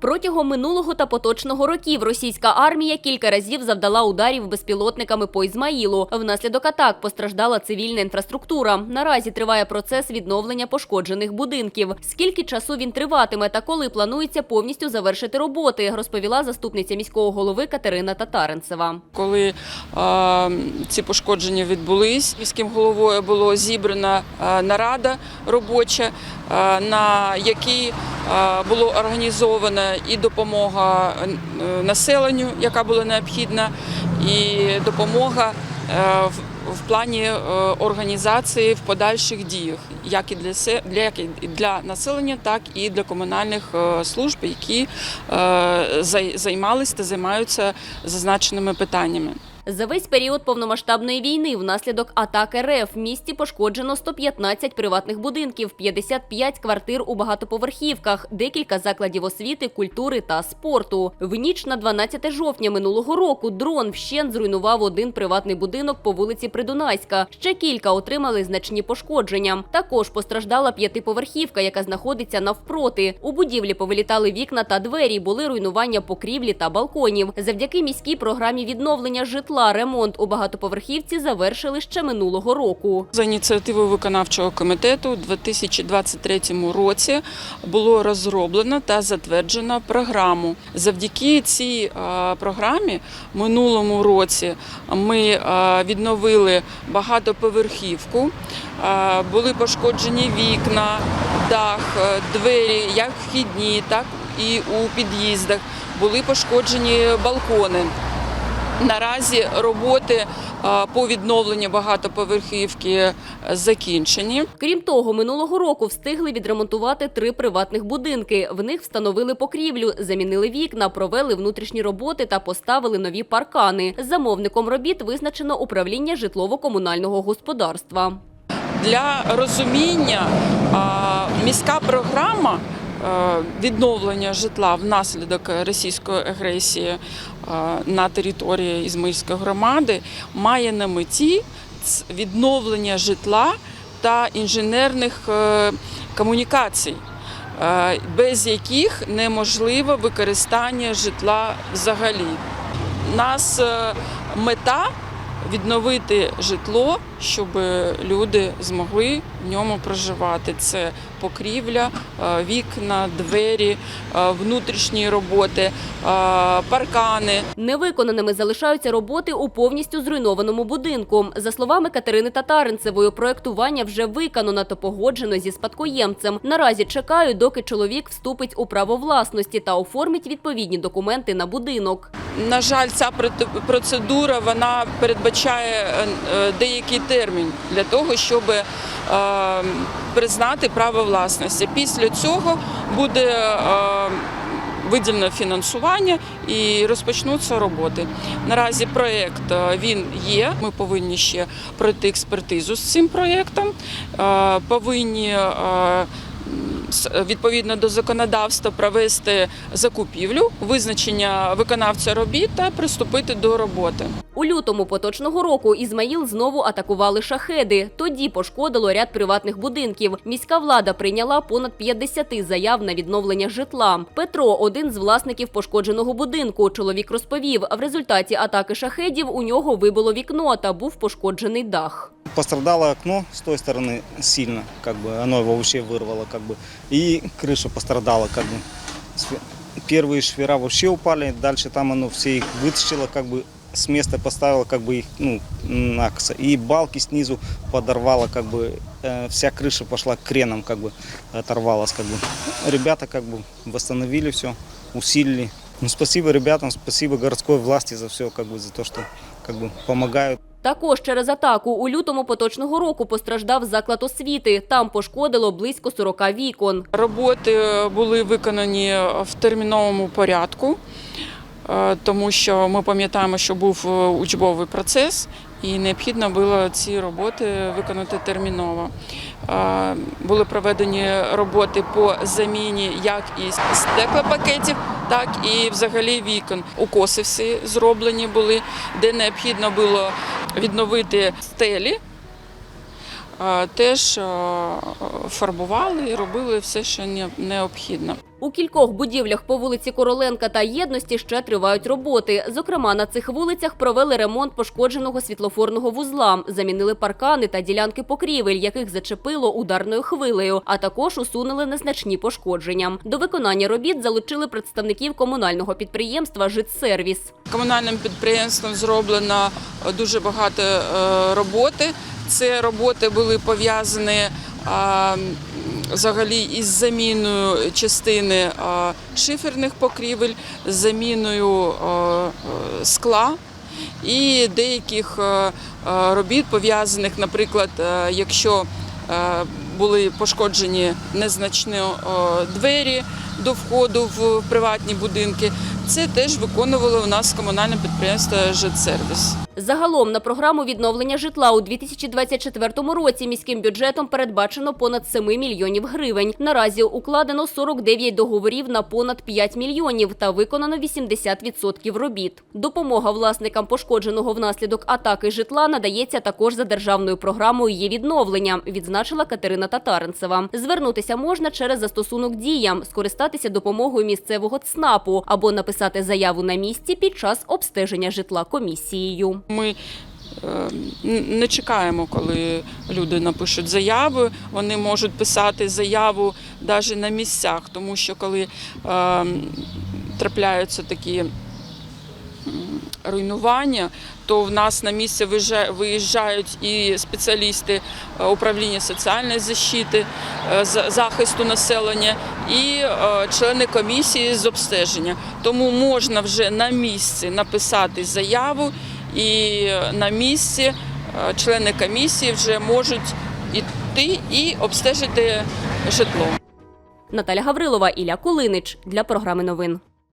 Протягом минулого та поточного років російська армія кілька разів завдала ударів безпілотниками по Ізмаїлу. Внаслідок атак постраждала цивільна інфраструктура. Наразі триває процес відновлення пошкоджених будинків. Скільки часу він триватиме та коли планується повністю завершити роботи, розповіла заступниця міського голови Катерина Татаренцева. Коли е, ці пошкодження відбулись, міським головою було зібрана нарада робоча, е, на якій е, було організовано і допомога е, населенню, яка була необхідна, і допомога е, в. Плані е, організації в подальших діях, як і для для для населення, так і для комунальних служб, які займалися та займаються зазначеними питаннями. За весь період повномасштабної війни внаслідок атак РФ в місті пошкоджено 115 приватних будинків, 55 квартир у багатоповерхівках, декілька закладів освіти, культури та спорту. В ніч на 12 жовтня минулого року дрон вщент зруйнував один приватний будинок по вулиці Придунайська. Ще кілька отримали значні пошкодження. Також постраждала п'ятиповерхівка, яка знаходиться навпроти. У будівлі повилітали вікна та двері, були руйнування покрівлі та балконів. Завдяки міській програмі відновлення житла ремонт у багатоповерхівці завершили ще минулого року. За ініціативою виконавчого комітету у 2023 році було розроблено та затверджено програму. Завдяки цій е, програмі минулому році ми е, відновили багатоповерхівку, е, були пошкоджені вікна, дах, двері, як вхідні, так і у під'їздах. Були пошкоджені балкони. Наразі роботи е, по відновленню багатоповерхівки е, закінчені. Крім того, минулого року встигли відремонтувати три приватних будинки. В них встановили покрівлю, замінили вікна, провели внутрішні роботи та поставили нові паркани. Замовником робіт визначено управління житлово-комунального господарства. Для розуміння міська програма відновлення житла внаслідок російської агресії на території Ізмаїльської громади має на меті відновлення житла та інженерних е, комунікацій. е, Без яких неможливо використання житла взагалі. Нас е, мета відновити житло, щоб люди змогли в ньому проживати. Це покрівля, е, вікна, двері, е, внутрішні роботи, е, паркани. Невиконаними залишаються роботи у повністю зруйнованому будинку. За словами Катерини Татаринцевої, проектування вже виконано та погоджено зі спадкоємцем. Наразі чекають, доки чоловік вступить у право власності та оформить відповідні документи на будинок. На жаль, ця процедура вона передбачає деякий термін для того, щоб признати право власності. Після цього буде е, виділено фінансування і розпочнуться роботи. Наразі проєкт е, він є. Ми повинні ще пройти експертизу з цим проєктом, е, повинні е, с- Відповідно до законодавства провести закупівлю, визначення виконавця робіт та приступити до роботи. У лютому поточного року Ізмаїл знову атакували шахеди. Тоді пошкодило ряд приватних будинків. Міська влада прийняла понад 50 заяв на відновлення житла. Петро один з власників пошкодженого будинку. Чоловік розповів, в результаті атаки шахедів у нього вибило вікно та був пошкоджений дах. Пострадало окно с той стороны сильно, как бы оно его вообще вырвало, как бы, и крыша пострадала, как бы. Первые швера вообще упали, дальше там оно все их вытащило, как бы с места поставило, как бы их, ну, накосо. И балки снизу подорвало, как бы, э, вся крыша пошла креном, как бы, оторвалась, как бы. Ребята, как бы, восстановили все, усилили. Ну, спасибо ребятам, спасибо городской власти за все, как бы, за то, что, как бы, помогают. Також через атаку у лютому поточного року постраждав заклад освіти. Там пошкодило близько 40 вікон. Роботи були виконані в терміновому порядку, е, тому що ми пам'ятаємо, що був е, учбовий процес, і необхідно було ці роботи виконати терміново. Е, Були проведені роботи по заміні як і стеклопакетів, так і взагалі вікон. Укоси всі зроблені були, де необхідно було відновити стелі теж е, фарбували і робили все, що не- необхідно. У кількох будівлях по вулиці Короленка та Єдності ще тривають роботи. Зокрема, на цих вулицях провели ремонт пошкодженого світлофорного вузла, замінили паркани та ділянки покрівель, яких зачепило ударною хвилею, а також усунули незначні пошкодження. До виконання робіт залучили представників комунального підприємства «Житсервіс». Комунальним підприємством зроблено е, дуже багато е, роботи. Ці роботи були пов'язані взагалі із заміною частини шиферних покрівель, заміною е, скла і деяких е, е, робіт пов'язаних, наприклад, якщо були пошкоджені незначні двері до входу в приватні будинки. Це теж виконувало у нас комунальне підприємство «Житсервіс». Загалом на програму відновлення житла у 2024 році міським бюджетом передбачено понад 7 мільйонів гривень. Наразі укладено 49 договорів на понад 5 мільйонів та виконано 80% робіт. Допомога власникам пошкодженого внаслідок атаки житла надається також за державною програмою «Є відновлення», відзначила Катерина Татаренцева. Звернутися можна через застосунок «Дія», скористатися допомогою місцевого ЦНАПу або написати заяву на місці під час обстеження житла комісією. Ми е, не чекаємо, коли люди напишуть заяви. Вони можуть писати заяву навіть на місцях, тому що коли е, трапляються такі руйнування, то в нас на місце виїжджа- виїжджають і спеціалісти е, управління соціальної защити, захисту населення, і члени комісії з обстеження. Тому можна вже на місці написати заяву, і на місці е, члени комісії вже можуть іти і обстежити житло. Наталя Гаврилова, Ілля Кулинич для програми новин.